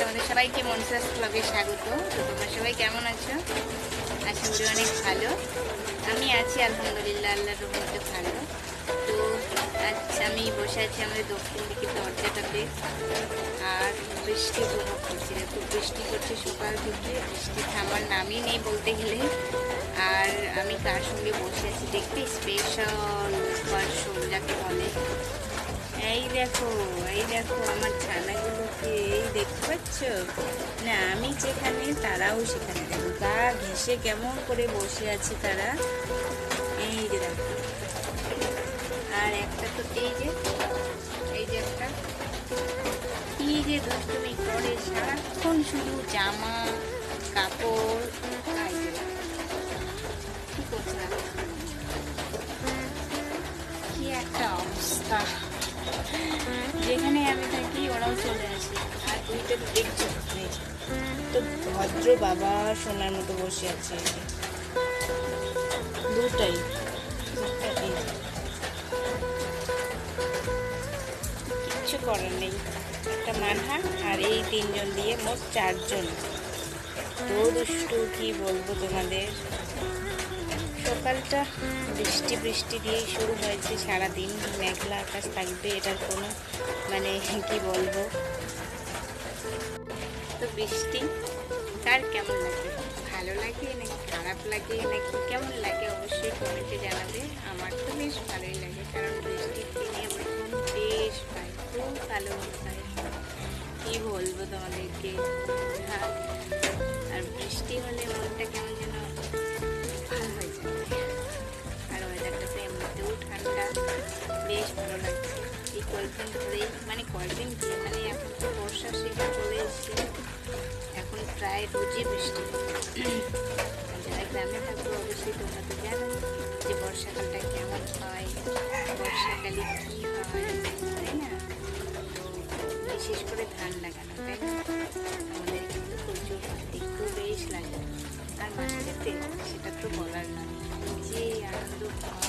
তোমাদের সবাইকে মনসাস ক্লাবে স্বাগত। তো তোমরা সবাই কেমন আছো? আশা করি অনেক ভালো। আমি আছি, আলহামদুলিল্লাহ আল্লাহর রহমতে ভালো। তো আচ্ছা আমি বসে আছি আমাদের দক্ষিণ দিকে দরজাটাতে। আর বৃষ্টি উপভোগ করছি খুব বৃষ্টি করছে সকাল থেকে। বৃষ্টি থামার নামই নেই বলতে গেলে। আর আমি কার সঙ্গে বসে আছি, দেখতে স্পেশাল পার্সন যাকে বলে। এই দেখো এই দেখো আমার ছানাগুলোকে দেখতে পাচ্ছ? না, আমি যেখানে, তারাও সেখানে। দেখো, গা ঘেসে কেমন করে বসে আছে তারা। এই যে দেখো। আর একটা তো এই যে এই যে একটা। কি যে দুষ্টুমি করে, সারাক্ষণ শুধু জামা, কাপড় কি কি একটা অবস্থা। যেখানে আমি থাকি ওরাও ভদ্র বাবা সোনার মতো বসে আছে। দুটাই। কিচ্ছু করার নেই। একটা মানহা আর এই তিনজন দিয়ে মোট চারজন। দুষ্টু, কি বলব তোমাদের? সকালটা বৃষ্টি বৃষ্টি দিয়েই শুরু হয়েছে। সারাদিন মেঘলা আকাশ থাকবে, এটার কোনো মানে কি বলব? তো বৃষ্টি কার কেমন লাগে? ভালো লাগে নাকি খারাপ লাগে নাকি কেমন লাগে অবশ্যই কমেন্টে জানাবে। আমার তো বেশ ভালোই লাগে, কারণ বৃষ্টির দিনে আমার মন বেশ পাই খুব ভালো পাই কি বলব তোমাদেরকে? হ্যাঁ আর বৃষ্টি হলে মনটা কেমন যেন কয়েকদিন ধরেই মানে কয়েকদিন কি মানে এখন তো বর্ষার সিজন চলে এসছে, এখন প্রায় রোজই বৃষ্টি। যারা গ্রামে থাকব অবশ্যই তোমরা তো জানো যে বর্ষাকালটা কেমন হয়, বর্ষাকালে কী হয়, তাই না? তো বিশেষ করে ধান লাগানো, তাই না? আমাদের কিন্তু প্রচুর দেখতেও বেশ লাগে, আর মাঠে যেতে সেটা তো বলার নয়। যে আনন্দ হয়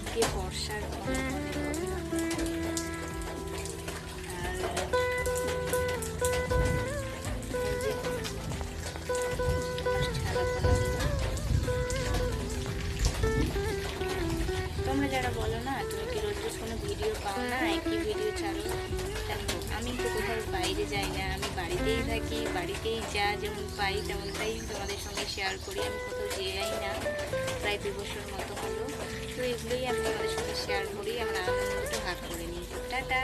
আমার ছানাপোনাগুলো। তোমরা যারা বলো না, তুমি কি রোজ কোনো ভিডিও পাও না? একই ভিডিও ছাড়ো দেখো, আমি তো কোথাও বাইরে যাই না। আমি বাড়িতেই থাকি, বাড়িতেই যা যেমন পাই, তেমনটাই তোমাদের সঙ্গে শেয়ার করি। আমি কোথাও যাই না, প্রায় দু বছর মতো হলো। এগুলোই আমি তোমাদের সাথে শেয়ার করি আমরা আনন্দটা ভাগ করে নিই টাটা!